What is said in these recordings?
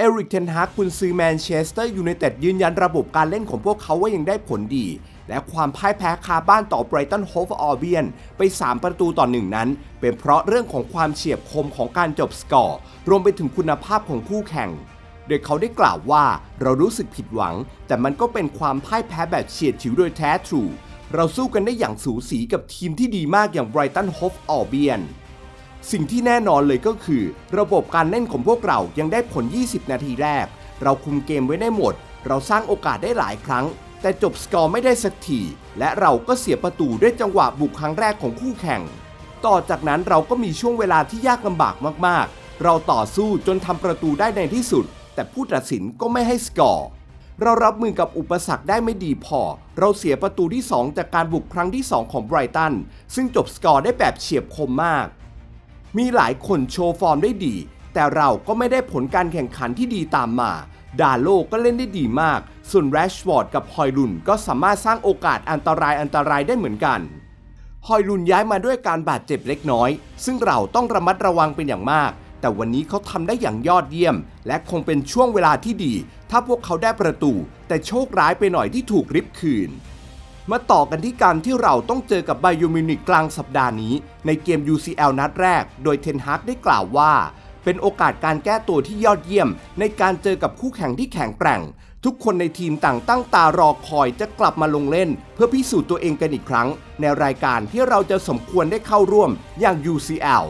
เอริกเทนฮากคุณซื้อแมนเชสเตอร์ยูไนเต็ดยืนยันระบบการเล่นของพวกเขาว่ายังได้ผลดี และความพ่ายแพ้คาบ้านต่อไบรตันโฮฟออเบียนไป 3 ประตูต่อหนึ่งนั้น เป็นเพราะเรื่องของความเฉียบคมของการจบสกอร์ รวมไปถึงคุณภาพของคู่แข่ง โดยเขาได้กล่าวว่าเรารู้สึกผิดหวัง แต่มันก็เป็นความพ่ายแพ้แบบเฉียดฉิวโดยแท้ทรูเราสู้กันได้อย่างสูสีกับทีมที่ดีมากอย่างไบรตันโฮฟออเบียน สิ่งที่แน่นอนเลยก็คือ ระบบการเล่นของพวกเรายังได้ผล 20 นาทีแรก เราคุมเกมไว้ได้หมด เราสร้างโอกาสได้หลายครั้ง แต่จบสกอร์ไม่ได้สักที และเราก็เสียประตูด้วยจังหวะบุกครั้งแรกของคู่แข่ง ต่อจากนั้นเราก็มีช่วงเวลาที่ยากลำบากมากๆ เราต่อสู้จนทำประตูได้ในที่สุด แต่ผู้ตัดสินก็ไม่ให้สกอร์เรารับมือกับอุปสรรคได้ไม่ดีพอ เราเสียประตูที่ 2 จากการบุกครั้งที่ 2 ของไบรตัน ซึ่งจบสกอร์ได้แบบเฉียบคมมาก มีหลายคนโชว์ฟอร์มได้ดี แต่เราก็ไม่ได้ผลการแข่งขันที่ดีตามมา ดาโลก็เล่นได้ดีมาก ส่วนแรชฟอร์ดกับฮอยลุนก็สามารถสร้างโอกาสอันตรายอันตรายได้เหมือนกันฮอยลุนย้ายมาด้วยการบาดเจ็บเล็กน้อย ซึ่งเราต้องระมัดระวังเป็นอย่างมาก แต่วันนี้เขาทำได้อย่างยอดเยี่ยม และคงเป็นช่วงเวลาที่ดี ถ้าพวกเขาได้ประตู แต่โชคร้ายไปหน่อยที่ถูกริบคืน มาต่อกันที่การที่เราต้องเจอกับไบยูมินิกกลางสัปดาห์นี้ ในเกม UCL นัดแรก โดยเทนฮากได้กล่าวว่า เป็นโอกาสการแก้ตัวที่ยอดเยี่ยม ในการเจอกับคู่แข่งที่แข็งแกร่ง ทุกคนในทีมต่างตั้งตารอคอยจะกลับมาลงเล่น เพื่อพิสูจน์ตัวเองกันอีกครั้ง ในรายการที่เราจะสมควรได้เข้าร่วมอย่าง UCL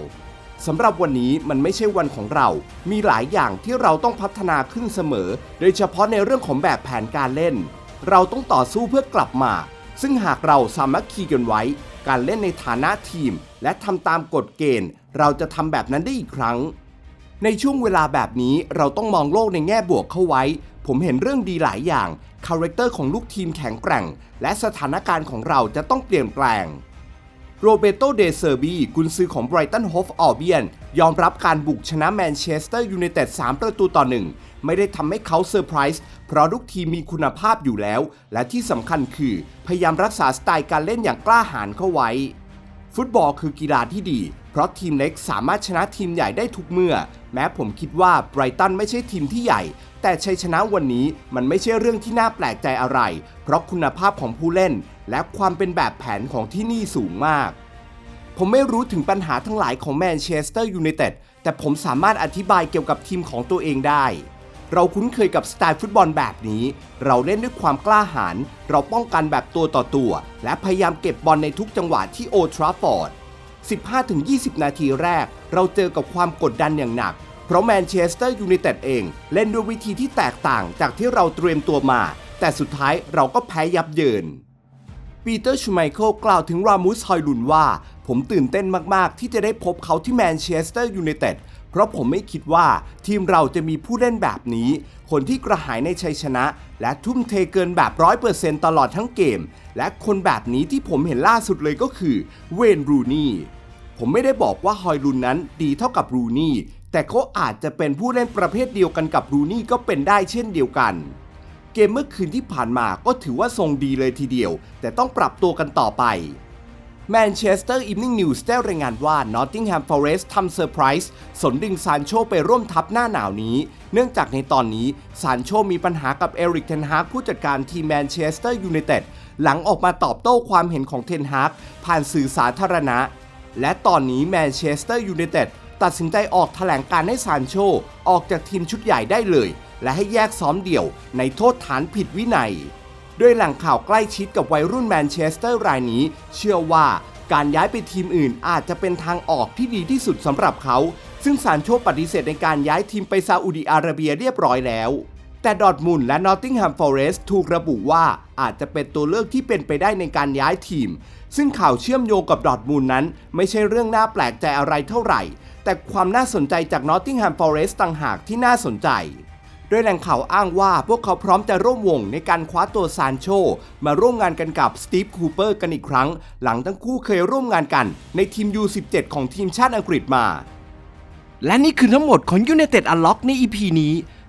สำหรับวันนี้มันไม่ใช่วันของเรา มีหลายอย่างที่เราต้องพัฒนาขึ้นเสมอ โดยเฉพาะในเรื่องของแบบแผนการเล่น เราต้องต่อสู้เพื่อกลับมา ซึ่งหากเราสามัคคีกันไว้ การเล่นในฐานะทีม และทำตามกฎเกณฑ์ เราจะทำแบบนั้นได้อีกครั้ง ในช่วงเวลาแบบนี้เราต้องมองโลกในแง่บวกเข้าไว้ ผมเห็นเรื่องดีหลายอย่าง คาแรคเตอร์ของลูกทีมแข็งแกร่ง และสถานการณ์ของเราจะต้องเปลี่ยนแปลง โรเบโตเดเซอร์บีกุนซือของไบรตันโฮฟออเบียนยอมรับการบุกชนะแมนเชสเตอร์ยูไนเต็ด 3 ประตูต่อหนึ่งไม่ได้ทำให้เขาเซอร์ไพรส์เพราะลูกทีมมีคุณภาพอยู่แล้ว และที่สำคัญคือ พยายามรักษาสไตล์การเล่นอย่างกล้าหาญเข้าไว้ ฟุตบอลคือกีฬาที่ดี เพราะทีมเล็กสามารถชนะทีมใหญ่ได้ทุกเมื่อ แม้ผมคิดว่าไบรตันไม่ใช่ทีมที่ใหญ่ แต่ชัยชนะวันนี้มันไม่ใช่เรื่องที่น่าแปลกใจอะไร เพราะคุณภาพของผู้เล่น และความเป็นแบบแผนของที่นี่สูงมาก ผมไม่รู้ถึงปัญหาทั้งหลายของแมนเชสเตอร์ยูไนเต็ดแต่ผมสามารถอธิบายเกี่ยวกับทีมของตัวเองได้ เราคุ้นเคยกับสไตล์ฟุตบอลแบบนี้ เราเล่นด้วยความกล้าหาญเราป้องกันแบบตัวต่อตัว และพยายามเก็บบอลในทุกจังหวะที่โอทราฟอร์ด15-20 นาทีแรก เราเจอกับความกดดันอย่างหนัก เพราะแมนเชสเตอร์ยูไนเต็ดเองเล่นด้วยวิธีที่แตกต่างจากที่เราเตรียมตัวมา แต่สุดท้ายเราก็แพ้ยับเยินปีเตอร์ชูไมเคิลกล่าวถึงรามูสฮอยลุนว่า ผมตื่นเต้นมาก ๆ ที่จะได้พบเขาที่แมนเชสเตอร์ยูไนเต็ดเพราะผมไม่คิดว่าทีมเราจะมีผู้เล่นแบบนี้ คนที่กระหายในชัยชนะ และทุ่มเทเกินแบบร้อยเปอร์เซนต์ตลอดทั้งเกม และคนแบบนี้ที่ผมเห็นล่าสุดเลยก็คือเวนรูนี่ผมไม่ได้บอกว่าฮอยลุนนั้นดีเท่ากับรูนี่ แต่เขาอาจจะเป็นผู้เล่นประเภทเดียวกันกับรูนี่ก็เป็นได้เช่นเดียวกัน เกมเมื่อคืนที่ผ่านมาก็ถือว่าทรงดีเลยทีเดียว แต่ต้องปรับตัวกันต่อไปแมนเชสเตอร์อี n นิ่งนิวส์ได้รายงานว่า Nottingham Forest ทำเซอร์ไพรส์สนดึงซานโชไปร่วมทัพหน้าหนาวนี้ เนื่องจากในตอนนี้ซานโชมีปัญหากับเอริกเทนฮากผู้จัดการทีมแมนเชสเตอร์ยูไนเต็ดหลังออกมาตอบโต้ความเห็นของเทนฮากผ่านสื่อสาธารณะ และตอนนี้แมนเชสเตอร์ยูไนเต็ด ตัดสินใจออกแถลงการให้ซานโช ออกจากทีมชุดใหญ่ได้เลย และให้แยกซ้อมเดี่ยวในโทษฐานผิดวินัย ด้วยแหล่งข่าวใกล้ชิดกับวัยรุ่นแมนเชสเตอร์รายนี้ เชื่อว่าการย้ายไปทีมอื่นอาจจะเป็นทางออกที่ดีที่สุดสำหรับเขา ซึ่งซานโชปฏิเสธในการย้ายทีมไปซาอุดิอาระเบียเรียบร้อยแล้ว แต่ดอทมุนและนอตติงแฮมฟอเรสต์ถูกระบุว่าอาจจะเป็นตัวเลือกที่เป็นไปได้ในการย้ายทีม ซึ่งข่าวเชื่อมโยงกับดอทมุนนั้น ไม่ใช่เรื่องน่าแปลกใจอะไรเท่าไหร่ แต่ความน่าสนใจจากนอตติงแฮมฟอเรสต์ต่างหากที่น่าสนใจโดยแหล่งข่าวอ้างว่าพวกเขาพร้อมจะร่วมวงในการคว้าตัวซานโช มาร่วมงานกันกับสตีฟคูเปอร์กันอีกครั้ง หลังทั้งคู่เคยร่วมงานกันในทีม U17 ของทีมชาติอังกฤษมา และนี่คือทั้งหมดของ United Unlock ใน EP นี้